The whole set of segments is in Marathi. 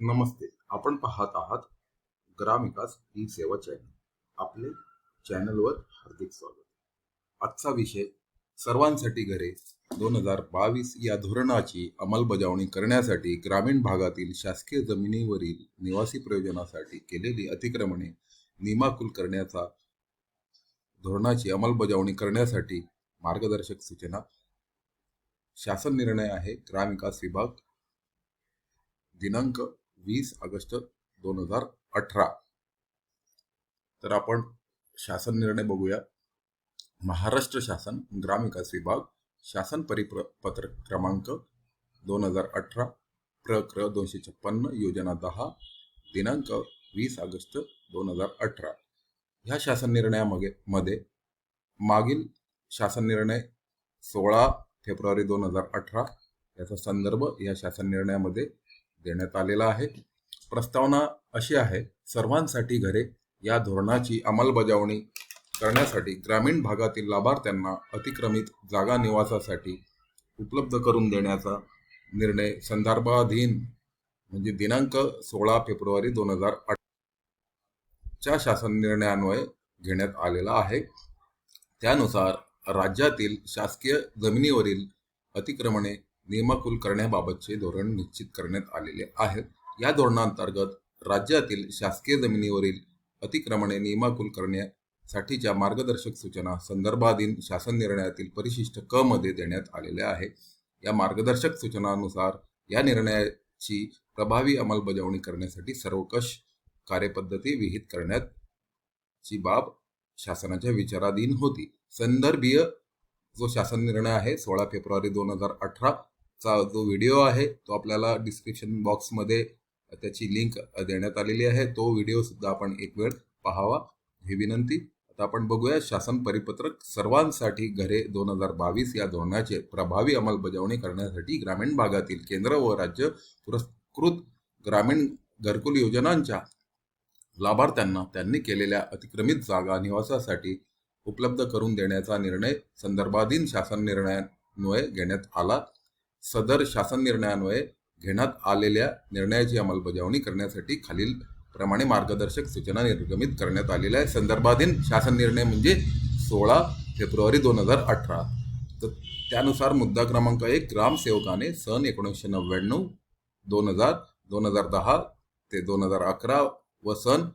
नमस्ते. आपण पाहत आहात ग्रामविकास ही सेवा चॅनल. आपले चॅनलवर हार्दिक स्वागत. आजचा विषय सर्वांसाठी घरे दोन हजार बावीस या धोरणाची अंमलबजावणी करण्यासाठी ग्रामीण भागातील शासकीय जमिनीवरील निवासी प्रयोजनासाठी केलेली अतिक्रमणे नियमाकुल करण्याचा धोरणाची अंमलबजावणी करण्यासाठी मार्गदर्शक सूचना. शासन निर्णय आहे ग्रामविकास विभाग दिनांक वीस ऑगस्ट दोन हजार अठरा. तर आपण शासन निर्णय बघूया. महाराष्ट्र शासन ग्रामविकास विभाग शासन परिपत्र क्रमांक दोन हजार अठरा प्रक्र दोनशे छप्पन्न योजना दहा दिनांक वीस ऑगस्ट दोन हजार अठरा. ह्या शासन निर्णयामध्ये मध्ये मागील शासन निर्णय सोळा फेब्रुवारी दोन हजार अठरा याचा संदर्भ या शासन निर्णयामध्ये देण्यात आलेला आहे. प्रस्तावना अशी आहे सर्वांसाठी घरे या धोरणाची अंमलबजावणी करण्यासाठी ग्रामीण भागातील लाभार्थ्यांना अतिक्रमित जागा निवासासाठी उपलब्ध करून देण्याचा निर्णय संदर्भाधीन म्हणजे दिनांक सोळा फेब्रुवारी दोन हजार च्या शासन निर्णयान्वये घेण्यात आलेला आहे. त्यानुसार राज्यातील शासकीय जमिनीवरील अतिक्रमणे नियमाकुल करण्याबाबतचे धोरण निश्चित करण्यात आलेले आहेत या धोरणांतर्गत राज्यातील शासकीय जमिनीवरील अतिक्रमणे नियमाकुल करण्यासाठीच्या मार्गदर्शक सूचना संदर्भाधीन शासन निर्णयातील परिशिष्ट क मध्ये देण्यात आलेल्या आहे. या मार्गदर्शक सूचनानुसार या निर्णयाची प्रभावी अंमलबजावणी करण्यासाठी सर्वकष कार्यपद्धती विहित करण्यात ची बाब शासनाच्या विचाराधीन होती. संदर्भीय जो शासन निर्णय आहे सोळा फेब्रुवारी दोन हजार अठरा चा जो व्हिडिओ आहे तो आपल्याला डिस्क्रिप्शन बॉक्समध्ये त्याची लिंक देण्यात आलेली आहे. तो व्हिडिओ सुद्धा आपण एक वेळ पाहावा. ही विनंती. आता आपण बघूया शासन परिपत्रक सर्वांसाठी घरे दोन हजार बावीस या धोरणाचे प्रभावी अंमलबजावणी करण्यासाठी ग्रामीण भागातील केंद्र व राज्य पुरस्कृत ग्रामीण घरकुल योजनांच्या लाभार्थ्यांना त्यांनी केलेल्या अतिक्रमित जागा निवासासाठी उपलब्ध करून देण्याचा निर्णय संदर्भाधीन शासन निर्णयान्वये घेण्यात आला. सदर शासन निर्णयान्वये घेण्यात आलेल्या निर्णयाची अंमलबजावणी करण्यासाठी खालील प्रमाणे मार्गदर्शक सूचना निर्गमित करण्यात आलेल्या आहे संदर्भाधीन शासन निर्णय म्हणजे सोळा फेब्रुवारी दोन हजार अठरा. तर त्यानुसार मुद्दा क्रमांक एक ग्रामसेवकाने सन एकोणीसशे नव्याण्णव दोन हजार दोन हजार दहा ते दोन हजार अकरा व सन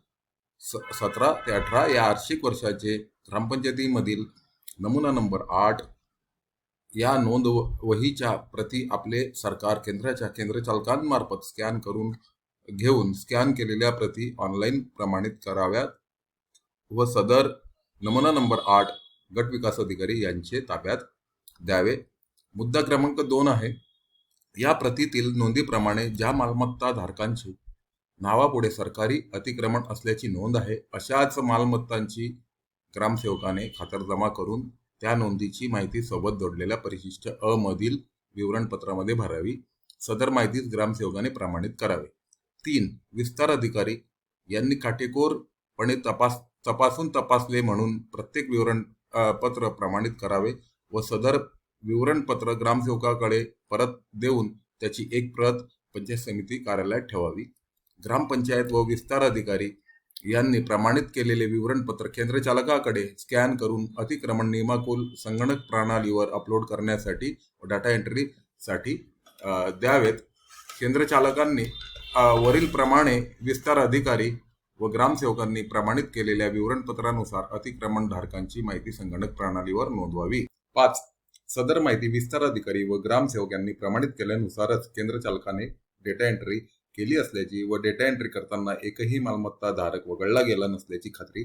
स सतरा ते अठरा या आर्षिक वर्षाचे ग्रामपंचायतीमधील नमुना नंबर आठ या नोंद वहीच्या प्रती आपले सरकार केंद्राच्या केंद्रचालकांमार्फत स्कॅन करून घेऊन स्कॅन केलेल्या प्रती ऑनलाईन प्रमाणित कराव्यात व सदर नमुना नंबर आठ गट विकास अधिकारी यांचे ताब्यात द्यावे. मुद्दा क्रमांक दोन आहे. या प्रतीतील नोंदीप्रमाणे ज्या मालमत्ता धारकांची नावापुढे सरकारी अतिक्रमण असल्याची नोंद आहे अशाच मालमत्तांची ग्रामसेवकाने खातरजमा करून त्या नोंदीची माहिती सोबत जोडलेल्या परिशिष्ट अ मधील विवरणपत्रामध्ये भरावी. सदर माहितीच ग्रामसेवकाने प्रमाणित करावे. तीन विस्तार अधिकारी यांनी काटेकोरपणे तपास तपासून तपासले म्हणून प्रत्येक विवरण पत्र प्रमाणित करावे व सदर विवरणपत्र ग्रामसेवकाकडे परत देऊन त्याची एक प्रत पंचायत समिती कार्यालयात ठेवावी. ग्रामपंचायत व विस्तार अधिकारी यांनी प्रमाणित केलेले विवरणपत्र केंद्रचालकाकडे स्कॅन करून अतिक्रमण नियमाकुल संगणक प्रणालीवर अपलोड करण्यासाठी व डाटा एंट्रीसाठी द्यावेत. केंद्रचालकांनी वरील प्रमाणे विस्तार अधिकारी व ग्रामसेवकांनी प्रमाणित केलेल्या विवरणपत्रानुसार अतिक्रमण धारकांची माहिती संगणक प्रणालीवर नोंदवावी. पाच सदर माहिती विस्तार अधिकारी व ग्रामसेवक यांनी प्रमाणित केल्यानुसारच केंद्रचालकाने डेटा एंट्री केली असल्याची व डेटा एंट्री करताना एकही मालमत्ता धारक वगळला गेला नसल्याची खात्री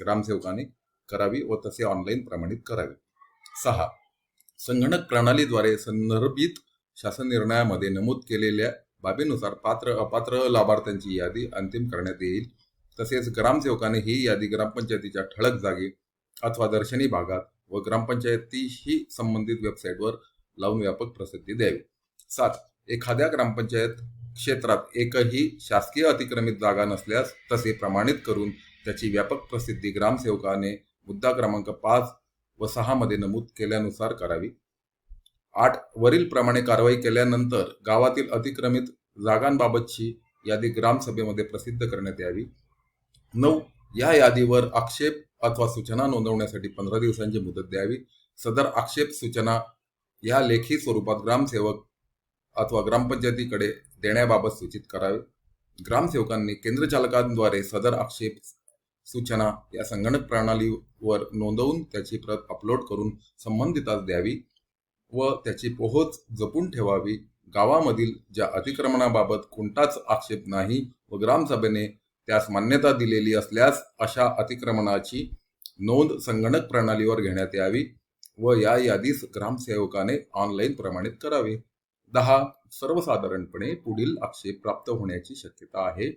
ग्रामसेवकाने करावी व तसे ऑनलाईन प्रमाणित करावे. सहा. संगणक प्रणालीद्वारे संदर्भित शासन निर्णयामध्ये नमूद केलेल्या बाबीनुसार पात्र अपात्र लाभार्थ्यांची यादी अंतिम करण्यात येईल. तसेच ग्रामसेवकाने ही यादी ग्रामपंचायतीच्या ठळक जागी अथवा दर्शनी भागात व ग्रामपंचायतीशी संबंधित वेबसाईटवर लावून व्यापक प्रसिद्धी द्यावी. सात. एखाद्या ग्रामपंचायत क्षेत्रात एकही शासकीय अतिक्रमित जागा नसल्यास तसे प्रमाणित करून त्याची व्यापक प्रसिद्धी ग्रामसेवकाने मुद्दा क्रमांक पाच व सहामध्ये नमूद केल्यानुसार करावी. आठ वरील प्रमाणे कारवाई केल्यानंतर गावातील अतिक्रमित जागांबाबतची यादी ग्रामसभेमध्ये प्रसिद्ध करण्यात यावी. नऊ या यादीवर आक्षेप अथवा सूचना नोंदवण्यासाठी पंधरा दिवसांची मुदत द्यावी. सदर आक्षेप सूचना या लेखी स्वरूपात ग्रामसेवक अथवा ग्रामपंचायतीकडे देण्याबाबत सूचित करावे. ग्रामसेवकांनी केंद्र चालकांद्वारे सदर आक्षेप सूचना या संगणक प्रणालीवर नोंदवून त्याची प्रत अपलोड करून संबंधितास द्यावी व त्याची पोहोच जपून ठेवावी. गावामधील ज्या अतिक्रमणाबाबत कोणताच आक्षेप नाही व ग्रामसभेने त्यास मान्यता दिलेली असल्यास अशा अतिक्रमणाची नोंद संगणक प्रणालीवर घेण्यात यावी व या यादीस ग्रामसेवकाने ऑनलाईन प्रमाणित करावे. दहा सर्वसाधारणपणे पुढील आक्षेप प्राप्त होण्याची शक्यता आहे.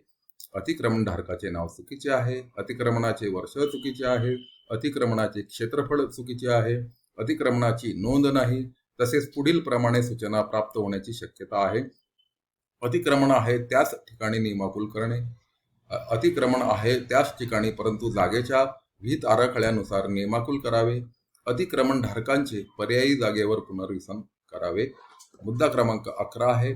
अतिक्रमण धारकाचे नाव चुकीचे आहे. अतिक्रमणाचे वर्ष चुकीचे आहे. अतिक्रमणाचे क्षेत्रफळ चुकीचे आहे. अतिक्रमणाची नोंद नाही. तसेच पुढील प्रमाणे सूचना प्राप्त होण्याची शक्यता आहे. अतिक्रमण आहे त्याच ठिकाणी नियमाकुल करणे. अतिक्रमण आहे त्याच ठिकाणी परंतु जागेच्या विहित आराखड्यानुसार नियमाकुल करावे. अतिक्रमण धारकांचे पर्यायी जागेवर पुनर्वसन करावे. मुद्दा क्रमांक अकरा आहे.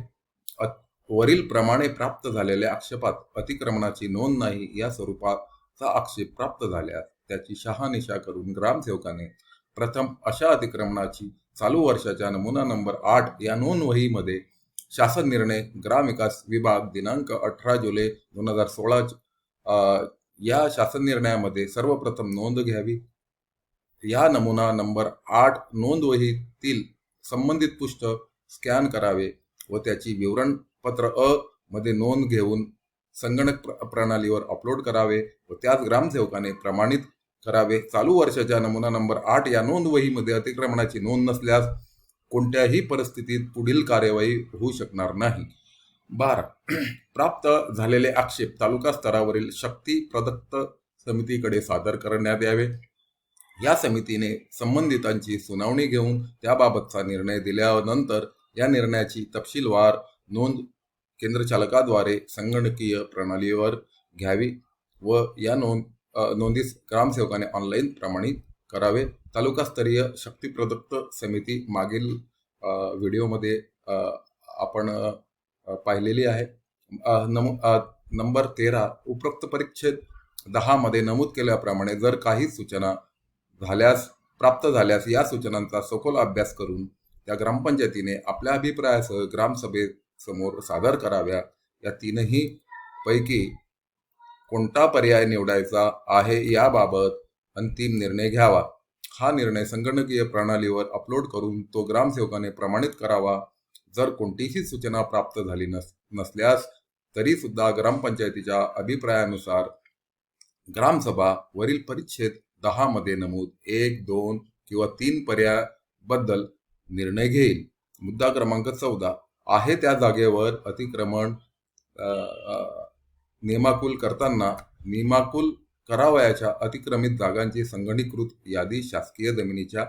वरील प्रमाणे प्राप्त झालेल्या आक्षेपात अतिक्रमणाची नोंद नाही या स्वरूपाचा आक्षेप प्राप्त झाल्यास त्याची शहानिशा करून ग्रामसेवकाने प्रथम अशा अतिक्रमणाची चालू वर्षाच्या नमुना नंबर आठ या नोंद वहीमध्ये शासन निर्णय ग्रामविकास विभाग दिनांक अठरा जुलै दोन हजार सोळा या शासन निर्णयामध्ये सर्वप्रथम नोंद घ्यावी. या नमुना नंबर आठ नोंद वहीतील संबंधित पृष्ठ स्कॅन करावे व त्याची विवरणपत्र अ मध्ये नोंद घेऊन संगणक प्र- प्रणालीवर अपलोड करावे व त्याच ग्रामसेवकाने प्रमाणित करावे. चालू वर्षाच्या नमुना नंबर आठ या नोंद वहीमध्ये अतिक्रमणाची नोंद नसल्यास कोणत्याही परिस्थितीत पुढील कार्यवाही होऊ शकणार नाही. बारा. प्राप्त झालेले आक्षेप तालुका स्तरावरील शक्ती प्रदत्त समितीकडे सादर करण्यात यावे. या समितीने संबंधितांची सुनावणी घेऊन त्याबाबतचा निर्णय दिल्यानंतर या निर्णयाची तपशीलवार नोंद केंद्रचालकाद्वारे संगणकीय प्रणालीवर घ्यावी व या नोंद नोंदीस ग्रामसेवकाने ऑनलाईन प्रमाणित करावे. तालुकास्तरीय शक्ती प्रदत्त समिती मागील व्हिडिओमध्ये आपण पाहिलेली आहे. नम नंबर तेरा उपरोक्त परिच्छेद दहामध्ये नमूद केल्याप्रमाणे जर काही सूचना झाल्यास प्राप्त झाल्यास या सूचनांचा सखोल अभ्यास करून त्या ग्रामपंचायतीने आपल्या अभिप्रायासह ग्रामसभेसमोर सादर कराव्या. या तीनही पैकी कोणता पर्याय निवडायचा आहे याबाबत अंतिम निर्णय घ्यावा. हा निर्णय संगणकीय प्रणालीवर अपलोड करून तो ग्रामसेवकाने प्रमाणित करावा. जर कोणतीही सूचना प्राप्त झाली नस नसल्यास तरी सुद्धा ग्रामपंचायतीच्या अभिप्रायानुसार ग्रामसभा वरील परिच्छेद दहा मध्ये नमूद एक दोन किंवा तीन पर्यायाबद्दल निर्णय घेईल. मुद्दा क्रमांक चौदा. आहे त्या जागेवर अतिक्रमण नियमाकुल करताना नियमाकुल करावयाच्या अतिक्रमित जागांची संगणीकृत यादी शासकीय जमिनीच्या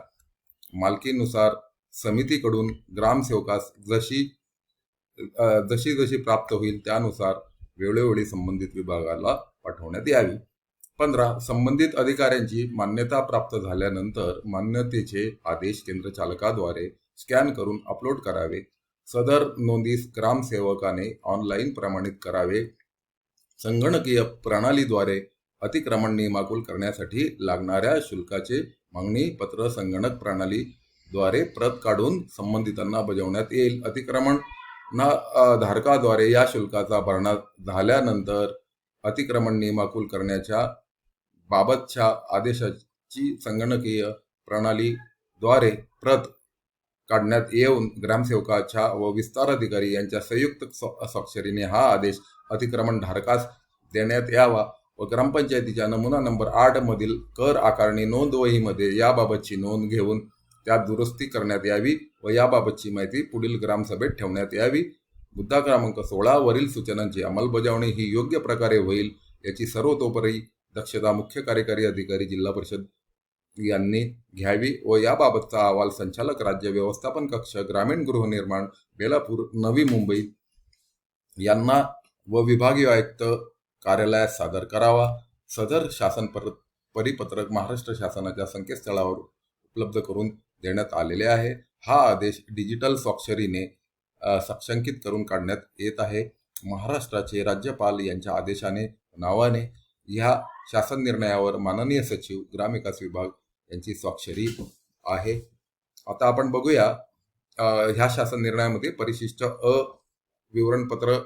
मालकीनुसार समितीकडून ग्रामसेवकास जशी जशी जशी प्राप्त होईल त्यानुसार वेळोवेळी संबंधित विभागाला पाठवण्यात यावी. पंधरा संबंधित अधिकाऱ्यांची मान्यता प्राप्त झाल्यानंतर मान्यतेचे आदेश केंद्र चालकाद्वारे स्कॅन करून अपलोड करावे. सदर नोंदीस ग्रामसेवकाने ऑनलाईन प्रमाणित करावे. संगणकीय प्रणालीद्वारे अतिक्रमण नियमाकुल करण्यासाठी लागणाऱ्या शुल्काचे मागणी पत्र संगणक प्रणालीद्वारे प्रत काढून संबंधितांना बजावण्यात येईल. अतिक्रमण ना धारकाद्वारे या शुल्काचा भरणा झाल्यानंतर अतिक्रमण नियमाकुल करण्याच्या बाबतच्या आदेशाची संगणकीय प्रणालीद्वारे प्रत काढण्यात येऊन ग्रामसेवकाच्या व विस्तार अधिकारी यांच्या संयुक्त स्वाक्षरीने हा आदेश अतिक्रमण धारकास देण्यात यावा व ग्रामपंचायतीच्या नमुना नंबर आठ मधील कर आकारणी नोंदवहीमध्ये याबाबतची नोंद घेऊन त्यात दुरुस्ती करण्यात यावी व याबाबतची माहिती पुढील ग्रामसभेत ठेवण्यात यावी. मुद्दा क्रमांक सोळा वरील सूचनांची अंमलबजावणी ही योग्य प्रकारे होईल याची सर्वतोपरी दक्षता मुख्य कार्यकारी अधिकारी जिल्हा परिषद यांनी घ्यावी व याबाबतचा अहवाल संचालक राज्य व्यवस्थापन कक्ष ग्रामीण गृहनिर्माण बेलापूर नवी मुंबई यांना व विभागीय आयुक्त कार्यालयात सादर करावा. सदर शासन पर परिपत्रक महाराष्ट्र शासनाच्या संकेतस्थळावर उपलब्ध करून देण्यात आलेले आहे. हा आदेश डिजिटल स्वाक्षरीने अ, सक्षंकित करून काढण्यात येत आहे. महाराष्ट्राचे राज्यपाल यांच्या आदेशाने नावाने ह्या शासन निर्णयावर माननीय सचिव ग्रामविकास विभाग यांची स्वाक्षरी आहे. आता आपण बघूया ह्या शासन निर्णयामध्ये परिशिष्ट अ विवरणपत्र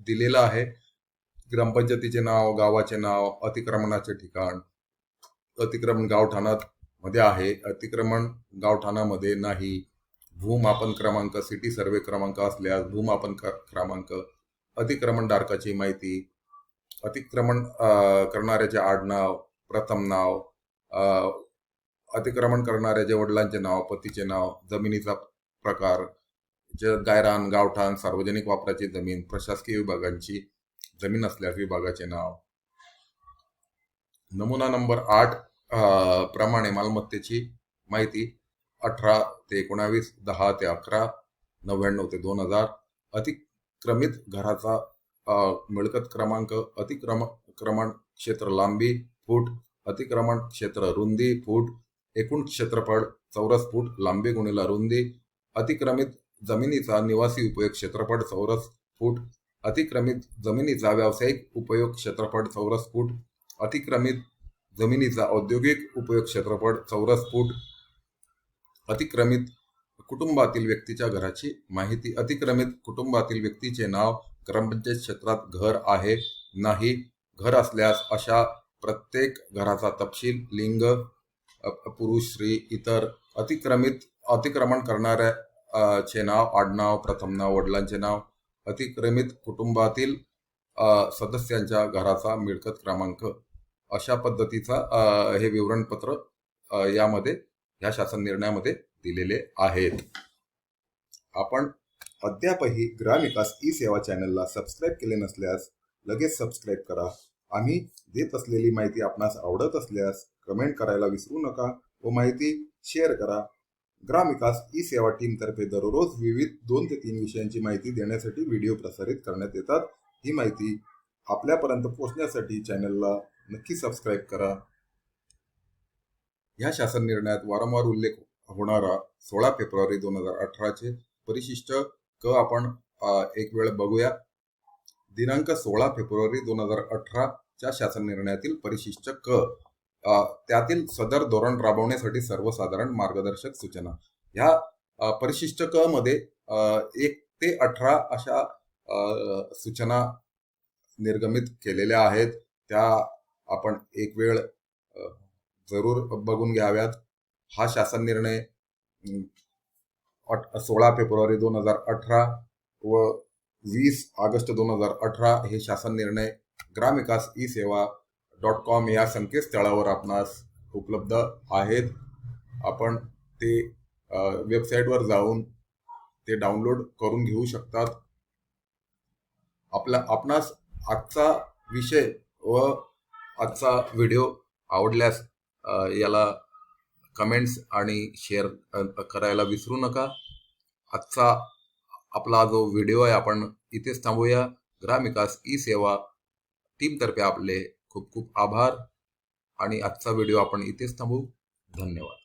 दिलेलं आहे. ग्रामपंचायतीचे नाव गावाचे नाव अतिक्रमणाचे ठिकाण अतिक्रमण गावठाणात मध्ये आहे. अतिक्रमण गावठाणामध्ये नाही. भूमापन क्रमांक सिटी सर्वे क्रमांक असल्यास भूमापन क्रमांक अतिक्रमणधारकाची माहिती अतिक्रमण करणाऱ्याचे आडनाव प्रथम नाव अतिक्रमण करणाऱ्याचे वडिलांचे नाव पतीचे नाव जमिनीचा प्रकार ज गायरान गावठाण सार्वजनिक वापराची जमीन प्रशासकीय विभागांची जमीन असल्यास विभागाचे नाव. नमुना नंबर आठ प्रमाणे मालमत्तेची माहिती अठरा ते एकोणावीस दहा ते अकरा नव्याण्णव ते दोन हजार अतिक्रमित घराचा मिळकत क्रमांक अतिक्रम क्रमण क्षेत्र लांबी फूट अतिक्रमण क्षेत्र रुंदी फूट एकूण क्षेत्रफळ चौरस फूट लांबी गुणिला रुंदी अतिक्रमित जमिनीचा निवासी उपयोग क्षेत्रफळ चौरस फूट अतिक्रमित जमिनीचा व्यावसायिक उपयोग क्षेत्रफळ चौरस फूट अतिक्रमित जमिनीचा औद्योगिक उपयोग क्षेत्रफळ चौरस फूट अतिक्रमित कुटुंबातील व्यक्तीच्या घराची माहिती अतिक्रमित कुटुंबातील व्यक्तीचे नाव ग्रामपंचायत क्षेत्रात घर आहे नाही घर असल्यास अशा प्रत्येक घराचा तपशील लिंग पुरुष स्त्री इतर अतिक्रमित अतिक्रमण करणाऱ्या चे नाव आडनाव प्रथम नाव वडिलांचे नाव अतिक्रमित कुटुंबातील सदस्यांच्या घराचा मिळकत क्रमांक. अशा पद्धतीचा हे विवरणपत्र यामध्ये ह्या शासन निर्णयामध्ये दिलेले आहेत. आपण अद्यापही ग्रामविकास ई सेवा चॅनलला सबस्क्राईब केले नसल्यास लगेच सबस्क्राईब करा. आम्ही देत असलेली माहिती आपणास आवडत असल्यास कमेंट करायला विसरू नका. व माहिती शेअर करा. ग्रामविकास ई सेवा टीमतर्फे दररोज विविध दोन ते तीन विषयांची माहिती देण्यासाठी व्हिडिओ प्रसारित करण्यात येतात. ही माहिती आपल्यापर्यंत पोहोचण्यासाठी चॅनलला नक्की सबस्क्राईब करा. या शासन निर्णयात वारंवार उल्लेख होणारा सोळा फेब्रुवारी दोन हजार अठराचे परिशिष्ट क आपण एक वेळ बघूया. दिनांक सोळा फेब्रुवारी दोन हजार अठराच्या शासन निर्णयातील परिशिष्ट क. अ, त्यातील सदर धोरण राबवण्यासाठी सर्वसाधारण मार्गदर्शक सूचना. ह्या परिशिष्ट क मध्ये एक ते अठरा अशा अ, सूचना निर्गमित केलेल्या आहेत. त्या आपण एक वेळ जरूर बघून घ्याव्यात. हा शासन निर्णय अठ- सोळा फेब्रुवारी दोन हजार अठरा व वीस ऑगस्ट दोन हजार अठरा हे शासन निर्णय ग्रामविकास ई सेवा डॉट कॉम या संकेतस्थळावर आपणास उपलब्ध आहेत. आपण ते वेबसाईटवर जाऊन ते डाउनलोड करून घेऊ शकतात. आपला आपणास आजचा विषय व आजचा व्हिडिओ आवडल्यास याला कमेंट्स आणि शेअर करायला विसरू नका. आजचा आपला जो व्हिडिओ आहे आपण इथेच थांबूया. ग्रामविकास ई सेवा टीमतर्फे आपले खूप खूप आभार. आणि आजचा व्हिडिओ आपण इथेच थांबू. धन्यवाद.